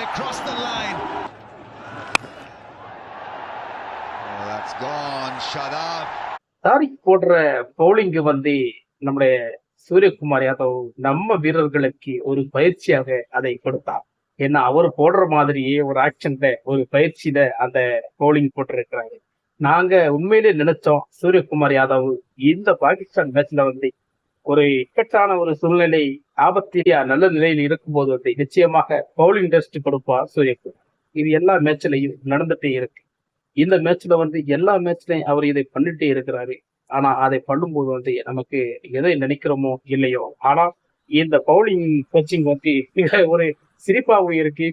and it crossed the line. Oh, that's gone. Shut up. Tariq போடுற bowling வந்து நம்முடைய சூரியகுமார் யாதவ் நம்ம வீரர்களுக்கு ஒரு பயிற்சியாக அதை கொடுத்தார் ஏன்னா அவர் போடுற மாதிரியே ஒரு ஆக்ஷன்ல ஒரு பயிற்சியில அந்த பவுலிங் போட்டிருக்கிறாரு நாங்க உண்மையிலே நினைச்சோம் சூரியகுமார் யாதவ் இந்த பாகிஸ்தான் மேட்ச்ல வந்து ஒரு இக்கட்டான ஒரு சூழ்நிலை ஆபத்தியா நல்ல நிலையில் இருக்கும்போது வந்து நிச்சயமாக பவுலிங் டெஸ்ட் கொடுப்பார் சூரியகுமார் இது எல்லா மேட்ச்லையும் நடந்துட்டே இருக்கு. இந்த மேட்ச்ல வந்து எல்லா மேட்ச்லையும் அவர் இதை பண்ணிட்டே இருக்கிறாரு. ஆனா அதை பண்ணும்போது வந்து நமக்கு எதை நினைக்கிறோமோ இல்லையோ. ஆனா இந்த பவுலிங் கோச்சிங் வந்து மிக ஒரு சிரிப்பாகவும் இருக்கு.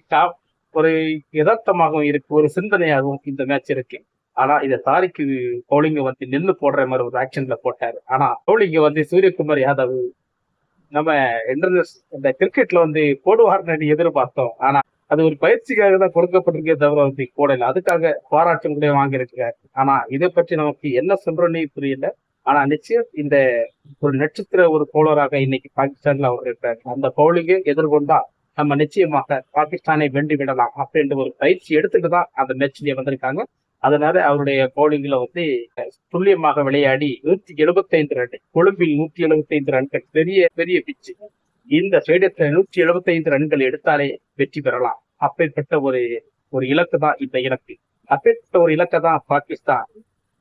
ஒரு யதார்த்தமாகவும் இருக்கு. ஒரு சிந்தனையாகவும் இந்த மேட்ச் இருக்கு. ஆனா இதை தாரிக்கு கோலிங்க வந்து நெல்லு போடுற மாதிரி ஒரு ஆக்ஷன்ல போட்டாரு. ஆனா கோலிங்க வந்து சூரியகுமார் யாதவ் நம்ம இன்டர்நேஷனல் இந்த கிரிக்கெட்ல வந்து போடுவார்னு எதிர்பார்த்தோம். ஆனா அது ஒரு பயிற்சிக்காக தான் கொடுக்கப்பட்டிருக்கே தவிர வந்து போடல. அதுக்காக பாராட்டும் கூட வாங்கியிருக்காரு ஆனா இதை பற்றி நமக்கு என்ன சொல்றோன்னே புரியல. ஆனா நிச்சயம் இந்த ஒரு நட்சத்திர ஒரு பவுலராக இன்னைக்கு பாகிஸ்தான்ல அவர் இருக்கிறார். அந்த பவுலிங்கை எதிர்கொண்டா நம்ம நிச்சயமாக பாகிஸ்தானை வென்று விடலாம் அப்படின்ற ஒரு பயிற்சி எடுத்துட்டு தான் அந்த மேட்ச்லயே வந்திருக்காங்க. அதனால அவருடைய பவுலிங்ல வந்து துல்லியமாக விளையாடி நூத்தி எழுபத்தைந்து ரன் கொழும்பில் நூத்தி எழுபத்தைந்து ரன்கள் பெரிய பெரிய பிச்சு இந்த ஸ்டேடியத்துல நூற்றி எழுபத்தைந்து ரன்கள் எடுத்தாலே வெற்றி பெறலாம். அப்பேற்பட்ட ஒரு ஒரு இலக்கு தான் இந்த இலக்கு. அப்பேற்பட்ட ஒரு இலக்கை தான் பாகிஸ்தான்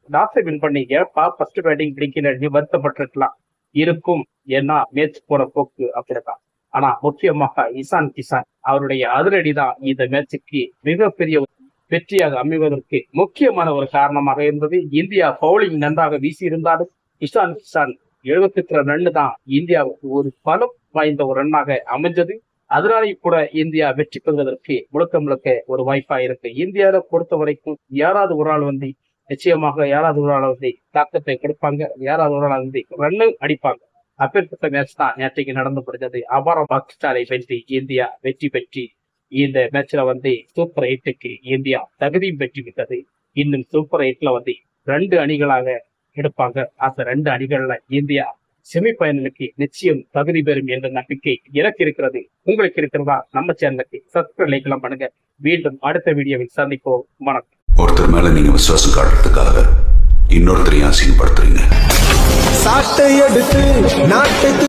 டாஸை வின் பண்ணீங்க பா ஃபர்ஸ்ட் பேட்டிங் பிடிக்கல வருத்தப்பட்டிருக்கலாம். இருக்கும் ஏன்னா மேட்ச் போற போக்கு அப்படிதான் ஆனா முக்கியமாக இசான் கிசான் அவருடைய அதிரடி தான் இந்த மேட்சுக்கு மிகப்பெரிய வெற்றியாக அமைவதற்கு முக்கியமான ஒரு காரணமாக இருந்தது. இந்தியா பவுலிங் நன்றாக வீசி இருந்தாலும் இஷான் கிஷான் எழுபத்தி எட்டு ரன்னு தான் இந்தியாவுக்கு ஒரு பலம் வாய்ந்த ஒரு ரன்னாக அமைஞ்சது. அதனாலேயும் கூட இந்தியா வெற்றி பெறுவதற்கு முழுக்க முழுக்க ஒரு வாய்ப்பா இருக்கு. இந்தியாவை பொறுத்த வரைக்கும் யாராவது ஒரு ஆள் வந்து நிச்சயமாக யாராவது ஒரு ஆள் வந்து தாக்கத்தை கொடுப்பாங்க. யாராவது ஒரு ஆள் வந்து ரன்னு அடிப்பாங்க. அப்பேற்பட்ட மேட்ச் தான் நேற்றைக்கு நடந்து முடிஞ்சது அபாரம் பாகிஸ்தானை வெற்றி இந்தியா வெற்றி பெற்றி இந்த மேட்ச்ல வந்து சூப்பர் எயிட்டுக்கு இந்தியா தகுதியும் பெற்று விட்டது இன்னும் சூப்பர் எயிட்ல வந்து ரெண்டு அணிகளாக எடுப்பாங்க. அந்த ரெண்டு அணிகள்ல இந்தியா செமிஃபைனலுக்கு நிச்சயம் தகுதி பெறும் என்ற நம்பிக்கை எனக்கு இருக்கிறது. உங்களுக்கு இருக்கிறதா? நம்ம சேனலுக்கு சப்ஸ்கிரைப் லைக்லாம் பண்ணுங்க. மீண்டும் அடுத்த வீடியோவில் சந்திப்போம். வணக்கம். ஒருத்தர் மேல நீங்க விசுவாசம் காட்டுறதுக்காக இன்னொருத்தரையும் அசிங்கப்படுத்துறீங்க. சாட்டை எடுத்து நாட்டுக்கு